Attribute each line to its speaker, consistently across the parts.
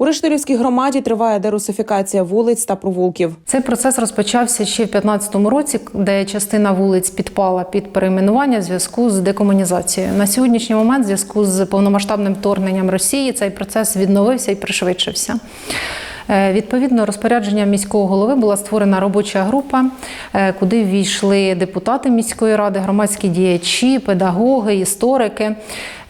Speaker 1: У Рештирівській громаді триває дерусифікація вулиць та провулків.
Speaker 2: Цей процес розпочався ще в 2015 році, де частина вулиць підпала під перейменування в зв'язку з декомунізацією. На сьогоднішній момент, в зв'язку з повномасштабним вторгненням Росії, цей процес відновився і пришвидшився. Е, Відповідно, розпорядженням міського голови була створена робоча група, е, куди ввійшли депутати міської ради, громадські діячі, педагоги, історики,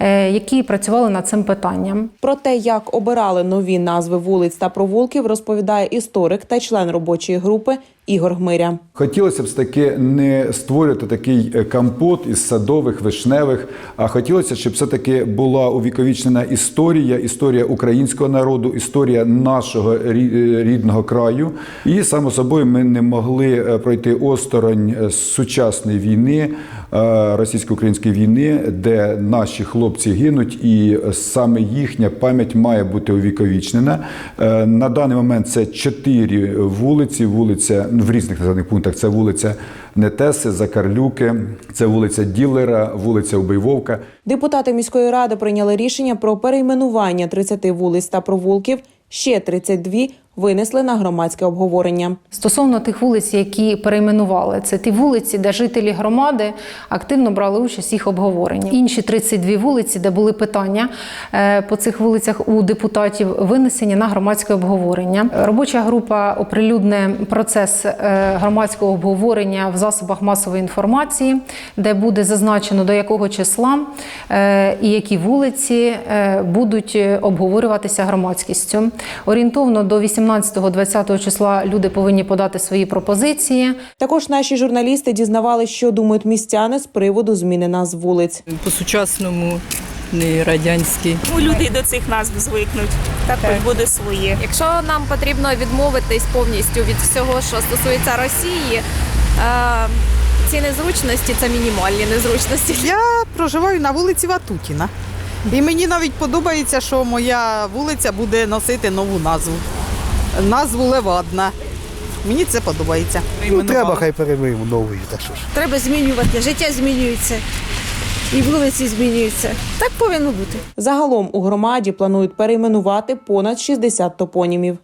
Speaker 2: е, які працювали над цим питанням.
Speaker 1: Про те, як обирали нові назви вулиць та провулків, розповідає історик та член робочої групи Ігор Гмиря.
Speaker 3: Хотілося б таки не створювати такий компот із садових, вишневих, а хотілося, щоб все-таки була увіковічнена історія, історія українського народу, історія нашого рідного краю. І само собою ми не могли е, пройти осторонь е, сучасної війни, е, російсько-української війни, де наші хлопці гинуть, і саме їхня пам'ять має бути увіковічнена. Е, На даний момент це чотири вулиці, вулиця ну, в різних населених пунктах. Це вулиця Нетеси, Закарлюки, це вулиця Ділера, вулиця Убийвовка.
Speaker 1: Депутати міської ради прийняли рішення про перейменування 30 вулиць та провулків. Ще 32 винесли на громадське обговорення.
Speaker 2: Стосовно тих вулиць, які перейменували, це ті вулиці, де жителі громади активно брали участь їх обговоренні. Інші 32 вулиці, де були питання е, по цих вулицях у депутатів, винесені на громадське обговорення. Робоча група оприлюдне процес е, громадського обговорення в засобах масової інформації, де буде зазначено до якого числа е, і які вулиці будуть обговорюватися громадськістю. Орієнтовно до 18-20 числа люди повинні подати свої пропозиції.
Speaker 1: Також наші журналісти дізнавалися, що думають містяни з приводу зміни назв вулиць.
Speaker 4: по-сучасному, не радянський.
Speaker 5: Ну, люди до цих назв звикнуть. Також буде своє.
Speaker 6: Якщо нам потрібно відмовитись повністю від всього, що стосується Росії, е, ці незручності це мінімальні незручності.
Speaker 7: Я проживаю на вулиці Ватутіна. І мені навіть подобається, що моя вулиця буде носити нову назву. Назву Левадна. Мені це подобається.
Speaker 8: Ну, треба хай перейменовують, так що ж.
Speaker 9: Треба змінювати. Життя змінюється. І вулиці змінюються. Так повинно бути.
Speaker 1: Загалом у громаді планують перейменувати понад 60 топонімів.